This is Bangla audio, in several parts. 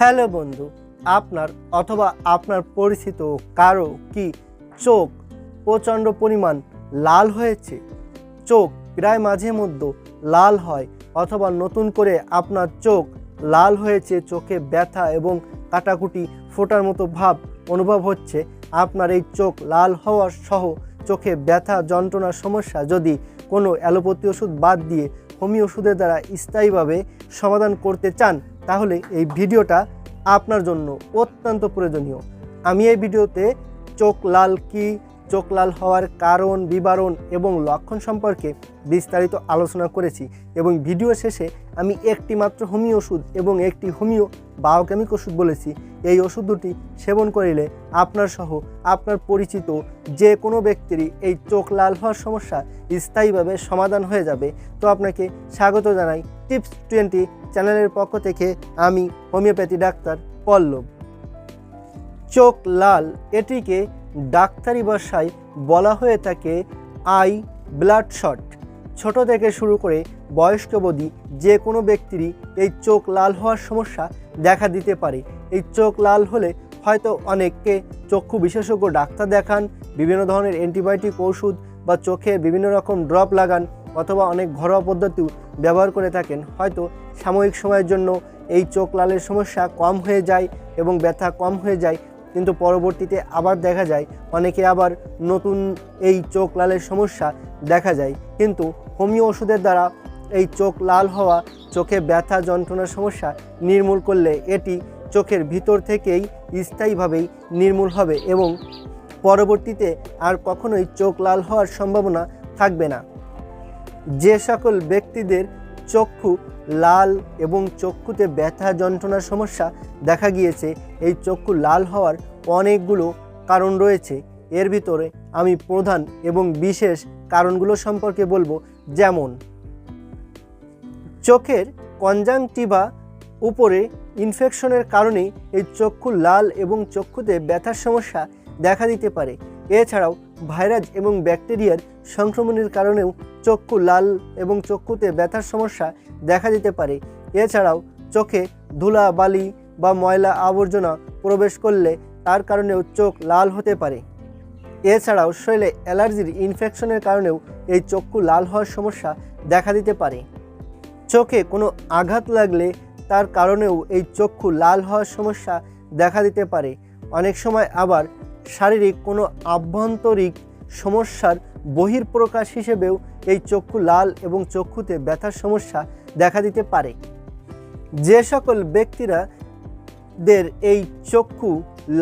হ্যালো বন্ধু, আপনার অথবা আপনার পরিচিত কারও কি চোখ প্রচণ্ড পরিমাণ লাল হয়েছে? চোখ প্রায় মাঝে মধ্যে লাল হয় অথবা নতুন করে আপনার চোখ লাল হয়েছে, চোখে ব্যথা এবং কাটাকুটি ফোটার মতো ভাব অনুভব হচ্ছে। আপনার এই চোখ লাল হওয়ার সহ চোখে ব্যথা যন্ত্রণার সমস্যা যদি কোনো অ্যালোপ্যাথি ওষুধ বাদ দিয়ে হোমিও ওষুধের দ্বারা স্থায়ীভাবে সমাধান করতে চান তাহলে এই ভিডিওটা আপনার জন্য অত্যন্ত প্রয়োজনীয়। আমি এই ভিডিওতে চোখ লাল কি চোখ লাল হওয়ার কারণ, বিবরণ এবং লক্ষণ সম্পর্কে বিস্তারিত আলোচনা করেছি এবং ভিডিও শেষে আমি একটি মাত্র হোমিও ওষুধ এবং একটি হোমিও বায়োকেমিক ওষুধ বলেছি। এই ওষুধ দুটি সেবন করিলে আপনার সহ আপনার পরিচিত যে কোনো ব্যক্তিরই এই চোখ লাল হওয়ার সমস্যা স্থায়ীভাবে সমাধান হয়ে যাবে। তো আপনাকে স্বাগত জানাই টিপস টোয়েন্টি চ্যানেলের পক্ষ থেকে আমি হোমিওপ্যাথি ডাক্তার পল্লব। চোখ লাল এটিকে ডাক্তারি ভাষায় বলা হয়ে থাকে আই ব্লাড শট। ছোট থেকে শুরু করে বয়স্ক অবধি যে কোনো ব্যক্তিরই এই চোখ লাল হওয়ার সমস্যা দেখা দিতে পারে। এই চোখ লাল হলে হয়তো অনেককে চক্ষু বিশেষজ্ঞ ডাক্তার দেখান, বিভিন্ন ধরনের অ্যান্টিবায়োটিক ওষুধ বা চোখে বিভিন্ন রকম ড্রপ লাগান অথবা অনেক ঘরোয়া পদ্ধতিও ব্যবহার করে থাকেন। হয়তো সাময়িক সময়ের জন্য এই চোখ লালের সমস্যা কম হয়ে যায় এবং ব্যথা কম হয়ে যায় কিন্তু পরবর্তীতে আবার দেখা যায়, অনেকে আবার নতুন এই চোখ লালের সমস্যা দেখা যায়। কিন্তু হোমিও ওষুধের দ্বারা এই চোখ লাল হওয়া, চোখে ব্যথা, যন্ত্রণার সমস্যা নির্মূল করলে এটি চোখের ভিতর থেকেই স্থায়ীভাবেই নির্মূল হবে এবং পরবর্তীতে আর কখনোই চোখ লাল হওয়ার সম্ভাবনা থাকবে না। যে সকল ব্যক্তিদের চক্ষু লাল এবং চক্ষুতে ব্যথা, যন্ত্রণার সমস্যা দেখা গিয়েছে। এই চক্ষু লাল হওয়ার অনেকগুলো কারণ রয়েছে। এর ভিতরে আমি প্রধান এবং বিশেষ কারণগুলো সম্পর্কে বলব। যেমন, চোখের কনজাংটিভা উপরে ইনফেকশনের কারণে এই চক্ষু লাল এবং চক্ষুতে ব্যথার সমস্যা দেখা দিতে পারে। এছাড়াও ভাইরাস এবং ব্যাকটেরিয়ার সংক্রমণের কারণেও চক্ষু লাল এবং চক্ষুতে ব্যথার সমস্যা দেখা দিতে পারে। এছাড়াও চোখে ধুলা, বালি বা ময়লা আবর্জনা প্রবেশ করলে তার কারণেও চোখ লাল হতে পারে। এছাড়াও শরীরে অ্যালার্জির ইনফেকশনের কারণেও এই চক্ষু লাল হওয়ার সমস্যা দেখা দিতে পারে। চোখে কোনো আঘাত লাগলে তার কারণেও এই চক্ষু লাল হওয়ার সমস্যা দেখা দিতে পারে। অনেক সময় আবার শারীরিক কোনো আভ্যন্তরিক সমস্যার বহির্প্রকাশ হিসেবেও এই চক্ষু লাল এবং চক্ষুতে ব্যথার সমস্যা দেখা দিতে পারে। যে সকল ব্যক্তিরা দের এই চক্ষু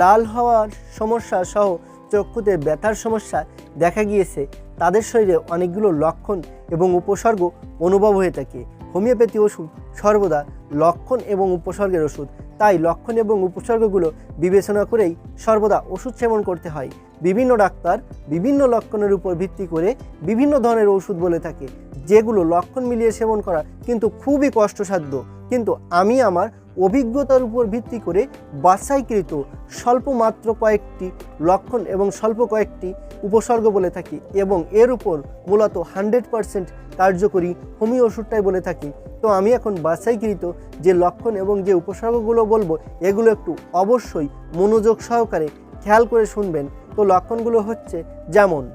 লাল হওয়ার সমস্যা সহ চক্ষুতে ব্যথার সমস্যা দেখা গিয়েছে, তাদের শরীরে অনেকগুলো লক্ষণ এবং উপসর্গ অনুভব হয়ে থাকে। হোমিওপ্যাথি ওষুধ সর্বদা লক্ষণ এবং উপসর্গের ওষুধ তাই লক্ষণ এবং উপসর্গগুলো বিবেচনা করেই সর্বদা ওষুধ সেবন করতে হয়। বিভিন্ন ডাক্তার বিভিন্ন লক্ষণের উপর ভিত্তি করে বিভিন্ন ধরনের ওষুধ বলে থাকে, যেগুলো লক্ষণ মিলিয়ে সেবন করা কিন্তু খুবই কষ্টসাধ্য। কিন্তু আমি আমার অভিজ্ঞতার উপর ভিত্তি করে বাছাইকৃত স্বল্প মাত্র কয়েকটি লক্ষণ এবং স্বল্প কয়েকটি উপসর্গ বলে থাকি এবং এর উপর মূলত হান্ড্রেড পারসেন্ট কার্যকরী হোমিও ওষুধটাই বলে থাকি। তো আমি এখন বাছাইকৃত যে লক্ষণ এবং যে উপসর্গগুলো বলব, এগুলো একটু অবশ্যই মনোযোগ সহকারে খেয়াল করে শুনবেন। তো লক্ষণগুলো হচ্ছে যেমন,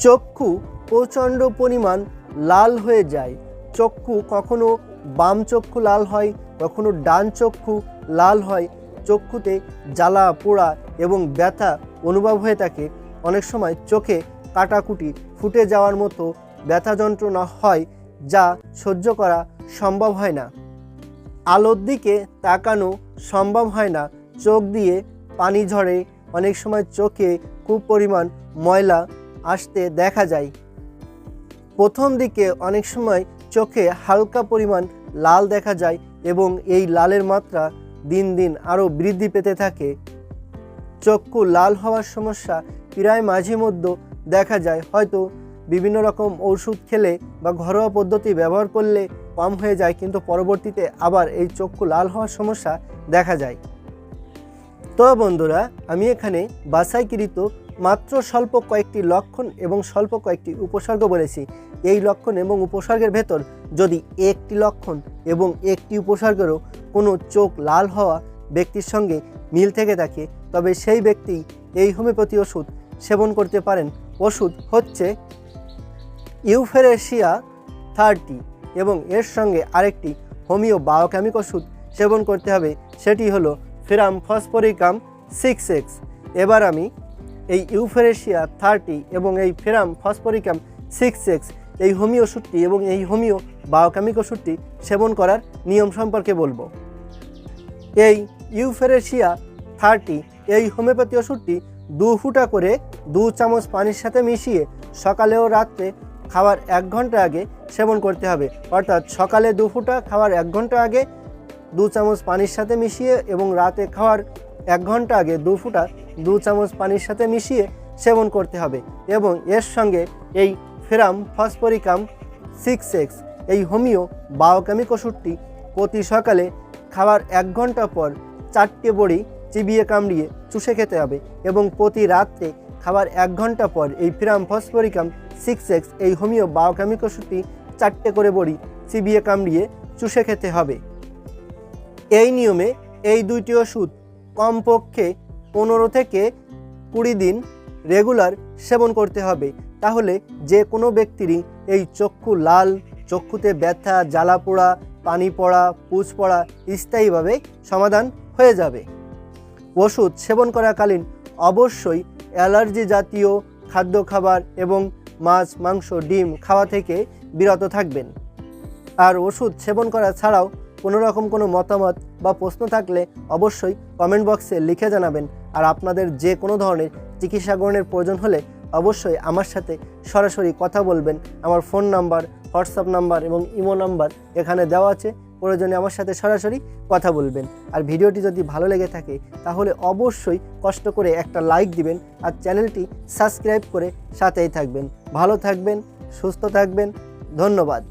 চক্ষু প্রচণ্ড পরিমাণ লাল হয়ে যায়। চক্ষু কখনো বাম চক্ষু লাল হয়, কখনো ডান চক্ষু লাল হয়। চক্ষুতে জ্বালা পোড়া এবং ব্যথা অনুভব হয়ে থাকে, অনেক সময় চোখে কাটাকুটি ফুটে যাওয়ার মতো ব্যথা যন্ত্রণা হয় যা সহ্য করা সম্ভব হয় না। আলোর দিকে তাকানো সম্ভব হয় না। চোখ দিয়ে পানি ঝরে অনেক সময় চোখে খুব পরিমাণ ময়লা আসতে দেখা যায়। প্রথম দিকে অনেক সময় চোখে হালকা পরিমাণ লাল দেখা যায় এবং এই লালের মাত্রা দিন দিন আরও বৃদ্ধি পেতে থাকে। চক্ষু লাল হওয়ার সমস্যা প্রায় মাঝে মধ্যে দেখা যায়। হয়তো বিভিন্ন রকম ওষুধ খেলে বা ঘরোয়া পদ্ধতি ব্যবহার করলে কম হয়ে যায়, কিন্তু পরবর্তীতে আবার এই চক্ষু লাল হওয়ার সমস্যা দেখা যায়। তো বন্ধুরা, আমি এখানে বাছাইকৃত মাত্র স্বল্প কয়েকটি লক্ষণ এবং স্বল্প কয়েকটি উপসর্গ বলেছি। এই লক্ষণ এবং উপসর্গের ভেতর যদি একটি লক্ষণ এবং একটি উপসর্গেরও কোনো চোখ লাল হওয়া ব্যক্তির সঙ্গে মিল থেকে থাকে তবে সেই ব্যক্তি এই হোমিওপ্যাথি ওষুধ সেবন করতে পারেন। ওষুধ হচ্ছে ইউফেরেশিয়া থার্টি এবং এর সঙ্গে আরেকটি হোমিও বায়োকেমিক ওষুধ সেবন করতে হবে, সেটি হলো ফেরাম ফসফরিকাম সিক্স এক্স। এবার আমি এই ইউফেরেশিয়া থার্টি এবং এই ফেরাম ফসফরিকাম সিক্স এক্স এই হোমিও ওষুধটি এবং এই হোমিও বায়োকেমিক ওষুধটি সেবন করার নিয়ম সম্পর্কে বলব। এই ইউফেরেশিয়া থার্টি এই হোমিওপ্যাথি ওষুধটি দু ফুটা করে দু চামচ পানির সাথে মিশিয়ে সকালে ও রাত্রে খাওয়ার এক ঘণ্টা আগে সেবন করতে হবে। অর্থাৎ সকালে দু ফুটা খাওয়ার এক ঘণ্টা আগে দু চামচ পানির সাথে মিশিয়ে এবং রাতে খাওয়ার এক ঘণ্টা আগে দু ফুটা দু চামচ পানির সাথে মিশিয়ে সেবন করতে হবে এবং এর সঙ্গে এই ফেরাম ফসফরিকাম সিক্স এক্স, এই হোমিও বায়োকেমিক ওষুধটি প্রতি সকালে খাওয়ার এক ঘণ্টা পর চারটে বড়ি চিবিয়ে কামড়িয়ে চুষে খেতে হবে এবং প্রতি রাত্রে খাবার এক ঘণ্টা পর এই ফিরাম ফসফরিকাম সিক্স এক্স এই হোমিও বায়োকেমিক ওষুধটি চারটে করে বড়ি চিবিয়ে কামড়িয়ে চুষে খেতে হবে। এই নিয়মে এই দুইটি ওষুধ কমপক্ষে পনেরো থেকে কুড়ি দিন রেগুলার সেবন করতে হবে। তাহলে যে কোনো ব্যক্তিরই এই চক্ষু লাল, চক্ষুতে ব্যথা জ্বালা পোড়া পানি পড়া, পুজ পড়া স্থায়ীভাবে সমাধান হয়ে যাবে। ওষুধ সেবন করাকালীন অবশ্যই অ্যালার্জি জাতীয় খাদ্য খাবার এবং মাছ, মাংস, ডিম খাওয়া থেকে বিরত থাকবেন। আর ওষুধ সেবন করা ছাড়াও কোনো রকম কোনো মতামত বা প্রশ্ন থাকলে অবশ্যই কমেন্ট বক্সে লিখে জানাবেন। আর আপনাদের যে কোনো ধরনের চিকিৎসা গ্রহণের প্রয়োজন হলে অবশ্যই আমার সাথে সরাসরি কথা বলবেন। আমার ফোন নাম্বার, হোয়াটসঅ্যাপ নাম্বার এবং ইমো নাম্বার এখানে দেওয়া আছে। প্রয়োজনে আমার সাথে সরাসরি কথা বলবেন। আর ভিডিওটি যদি ভালো লেগে থাকে, তাহলে অবশ্যই কষ্ট করে একটা লাইক দিবেন আর চ্যানেলটি সাবস্ক্রাইব করে সাথেই থাকবেন। ভালো থাকবেন, সুস্থ থাকবেন, ধন্যবাদ।